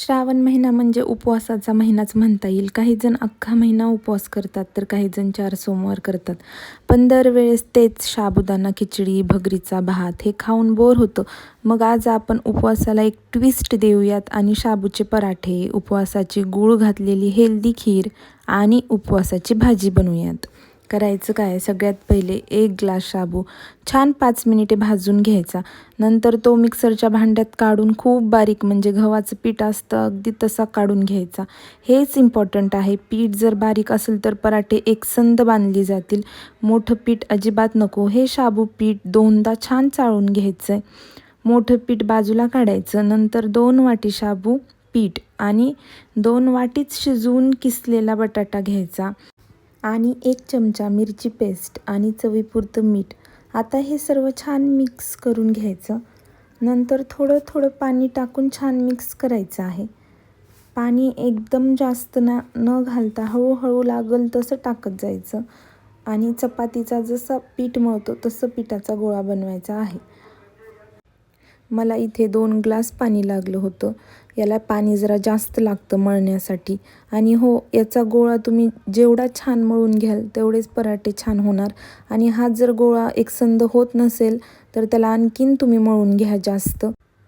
श्रावण महिना म्हणजे उपवासाचा महिनाच म्हणता येईल. काही जण अख्खा महिना उपवास करतात तर काही जण चार सोमवार करतात. पण दरवेळेस तेच साबुदाणा खिचडी भगरीचा भात हे खाऊन बोर होतं. मग आज आपण उपवासाला एक ट्विस्ट देऊयात आणि शाबूचे पराठे उपवासाची गूळ घातलेली हेल्दी खीर आणि उपवासाची भाजी बनवूयात. करायचं काय? सगळ्यात पहिले एक ग्लास शाबू. छान पाच मिनिटे भाजून घ्यायचा. नंतर तो मिक्सरच्या भांड्यात काढून खूप बारीक म्हणजे गव्हाचं पीठ असतं अगदी तसा काढून घ्यायचा. हेच इम्पॉर्टंट आहे. पीठ जर बारीक असेल तर पराठे एकसंद बांधली जातील. मोठं पीठ अजिबात नको. हे शाबू पीठ दोनदा छान चाळून घ्यायचं आहे मोठं पीठ बाजूला काढायचं. नंतर दोन वाटी शाबू पीठ आणि दोन वाटीच शिजवून किसलेला बटाटा घ्यायचा. आणि एक चमचा मिरची पेस्ट आणि चवीपुरतं मीठ. आता हे सर्व छान मिक्स करून घ्यायचं. नंतर थोडं थोडं पाणी टाकून छान मिक्स करायचं आहे. पाणी एकदम जास्त ना न घालता हळूहळू लागल तसं टाकत जायचं. आणि चपातीचा जसा पीठ मळतो तसं पिठाचा गोळा बनवायचा आहे. मला इथे दोन ग्लास पाणी लागलं होतं. याला पाणी जरा जास्त लागतं मळण्यासाठी. आणि हो याचा गोळा तुम्ही जेवढा छान मळून घ्याल तेवढेच पराठे छान होणार. आणि हा जर गोळा एकसंध होत नसेल तर त्याला आणखीन तुम्ही मळून घ्या जास्त.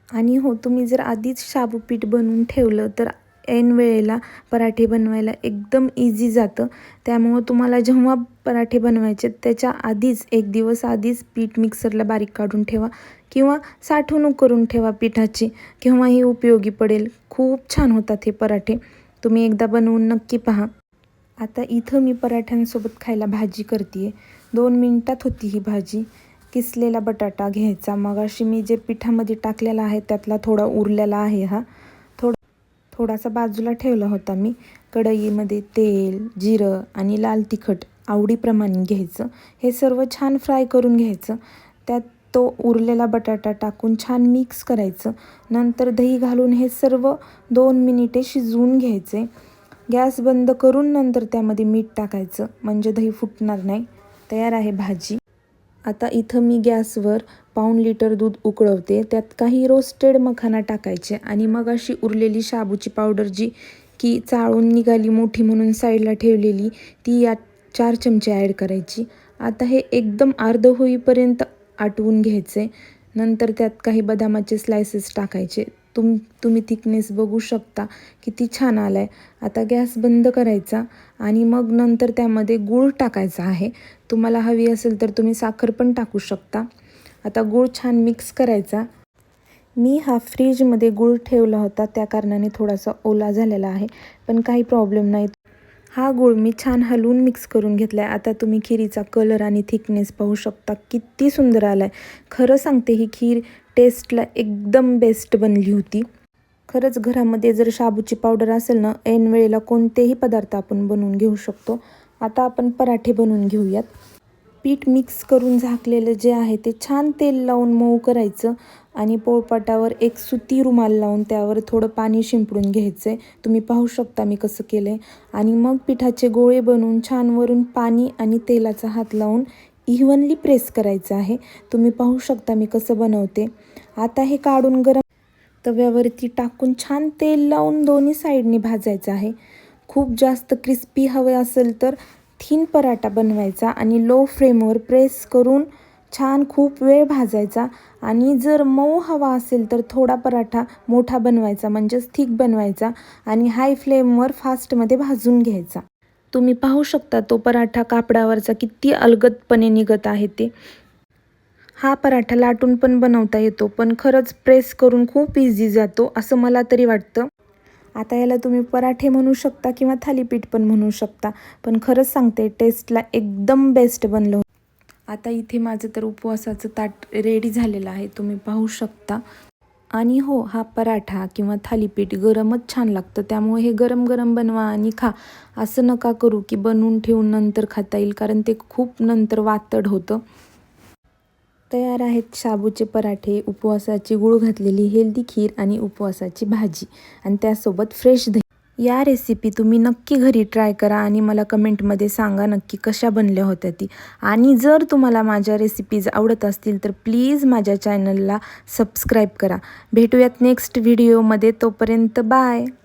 आणि हो तुम्ही जर आधीच शाबूपीठ बनवून ठेवलं तर ऐन वेळेला पराठे बनवायला एकदम इझी जातं. त्यामुळं तुम्हाला जेव्हा पराठे बनवायचे त्याच्या आधीच एक दिवस आधीच पीठ मिक्सरला बारीक काढून ठेवा किंवा साठवणूक करून ठेवा पिठाची. केव्हाही उपयोगी पडेल. खूप छान होतात हे पराठे. तुम्ही एकदा बनवून नक्की पहा. आता इथं मी पराठ्यांसोबत खायला भाजी करते आहे दोन मिनटात होती ही भाजी. किसलेला बटाटा घ्यायचा. मग अशी मी जे पिठामध्ये टाकलेला आहे त्यातला थोडा उरलेला आहे हा. थोडासा बाजूला ठेवला होता मी. कढईमध्ये तेल जिरं आणि लाल तिखट आवडीप्रमाणे घ्यायचं. हे सर्व छान फ्राय करून घ्यायचं. त्यात तो उरलेला बटाटा टाकून छान मिक्स करायचं. नंतर दही घालून हे सर्व दोन मिनिटे शिजवून घ्यायचे. गॅस बंद करून नंतर त्यामध्ये मीठ टाकायचं. म्हणजे दही फुटणार नाही. तयार आहे भाजी. आता इथं मी गॅसवर पाऊण लिटर दूध उकळवते. त्यात काही रोस्टेड मखाना टाकायचे आणि मग अशी उरलेली शाबूची पावडर जी की चाळून निघाली मोठी म्हणून साईडला ठेवलेली ती यात चार चमचे ॲड करायची. आता हे एकदम अर्ध होईपर्यंत आटवून घ्यायचे. नंतर त्यात काही बदामाचे स्लायसेस टाकायचे. तुम तुम्ही थिकनेस बघू शकता. किती छान आला आहे आता गॅस बंद करायचा आणि मग नंतर त्यामध्ये गूळ टाकायचा आहे. तुम्हाला हवी असेल तर तुम्ही साखर पण टाकू शकता. आता गूळ छान मिक्स करायचा. मी हा फ्रीजमध्ये गूळ ठेवला होता. त्या कारणाने थोडासा ओला झालेला आहे पण काही प्रॉब्लेम नाही. हा गूळ मी छान हलवून मिक्स करून घेतला आहे आता तुम्ही खिरीचा कलर आणि थिकनेस पाहू शकता. किती सुंदर आला आहे खरं सांगते ही खीर टेस्टला एकदम बेस्ट बनली होती. खरंच घरामध्ये जर शाबूची पावडर असेल ना ऐन वेळेला कोणतेही पदार्थ आपण बनवून घेऊ शकतो. आता आपण पराठे बनवून घेऊयात. पीठ मिक्स करून झाकलेलं जे आहे ते छान तेल लावून मऊ करायचं आणि पोळपाटावर एक सुती रुमाल लावून त्यावर थोडं पाणी शिंपडून घ्यायचं आहे तुम्ही पाहू शकता मी कसं केलं आहे आणि मग पिठाचे गोळे बनवून छान वरून पाणी आणि तेलाचा हात लावून इव्हनली प्रेस करायचं आहे. तुम्ही पाहू शकता मी कसं बनवते. आता हे काढून गरम तव्यावरती टाकून छान तेल लावून दोन्ही साईडने भाजायचं आहे. खूप जास्त क्रिस्पी हवे असेल तर थीन पराठा बनवायचा आणि लो फ्लेमवर प्रेस करून छान खूप वेळ भाजायचा. आणि जर मऊ हवा असेल तर थोडा पराठा मोठा बनवायचा म्हणजेच थिक बनवायचा आणि हाय फ्लेमवर फास्टमध्ये भाजून घ्यायचा. तुम्ही पाहू शकता तो पराठा कापडावरचा किती अलगदपणे निघत आहे ते. हा पराठा लाटून पण बनवता येतो पण खरंच प्रेस करून खूप इझी जातो असं मला तरी वाटतं. आता याला तुम्ही पराठे म्हणू शकता किंवा थालीपीठ पण म्हणू शकता पण खरंच सांगते टेस्टला एकदम बेस्ट बनलं आता इथे माझं तर उपवासाचं ताट रेडी झालेलं आहे तुम्ही पाहू शकता. आणि हो हा पराठा किंवा थालीपीठ गरमच छान लागतं. त्यामुळे हे गरम गरम बनवा आणि खा. असं नका करू की बनवून ठेवून नंतर खाता येईल कारण ते खूप नंतर वातड होतं. तयार आहेत शाबूचे पराठे उपवासाची गुळ घातलेली हेल्दी खीर आणि उपवासाची भाजी. आणि त्यासोबत फ्रेश दही. या रेसिपी तुम्ही नक्की घरी ट्राय करा आणि मला कमेंटमध्ये सांगा नक्की कशा बनल्या होत्या ती. आणि जर तुम्हाला माझ्या रेसिपीज आवडत असतील तर प्लीज माझ्या चॅनलला सबस्क्राईब करा. भेटूयात नेक्स्ट व्हिडिओमध्ये तोपर्यंत बाय